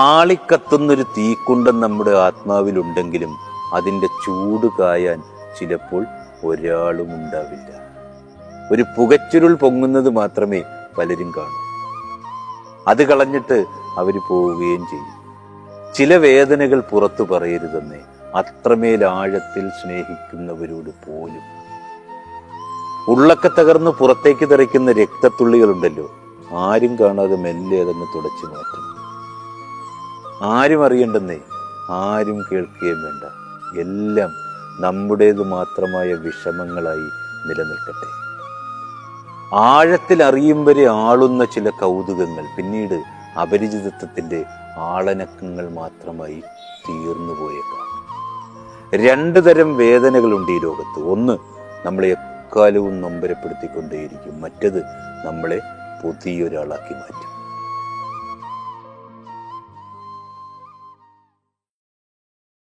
ആളിക്കത്തുന്നൊരു തീക്കുണ്ടം നമ്മുടെ ആത്മാവിലുണ്ടെങ്കിലും അതിന്റെ ചൂട് കായാൻ ചിലപ്പോൾ ഒരാളും ഉണ്ടാവില്ല. ഒരു പുകച്ചുരുൾ പൊങ്ങുന്നത് മാത്രമേ പലരും കാണൂ. അത് കളഞ്ഞിട്ട് അവർ പോവുകയും ചെയ്യും. ചില വേദനകൾ പുറത്തു പറയരുതെന്നേ അത്രമേൽ ആഴത്തിൽ സ്നേഹിക്കുന്നവരോട് പോലും. ഉള്ളൊക്കെ തകർന്ന് പുറത്തേക്ക് തെറിക്കുന്ന രക്തത്തുള്ളികളുണ്ടല്ലോ. ആരും കാണാതെ മെല്ലെ അതങ്ങ് തുടച്ചു മാറ്റും ആരും അറിയണ്ടെന്നേ. ആരും കേൾക്കുകയും വേണ്ട. എല്ലാം നമ്മുടേത് മാത്രമായ വിഷമങ്ങളായി നിലനിൽക്കട്ടെ. ആഴത്തിൽ അറിയും വരെ ആളുന്ന ചില കൗതുകങ്ങൾ പിന്നീട് അപരിചിതത്വത്തിന്റെ ആളനക്കങ്ങൾ മാത്രമായി തീർന്നു പോയേക്കാം. രണ്ടു തരം വേദനകളുണ്ട് ഈ ലോകത്ത്. ഒന്ന് നമ്മളെ എക്കാലവും നൊമ്പരപ്പെടുത്തിക്കൊണ്ടേയിരിക്കും. മറ്റത് നമ്മളെ പുതിയൊരാളാക്കി മാറ്റും.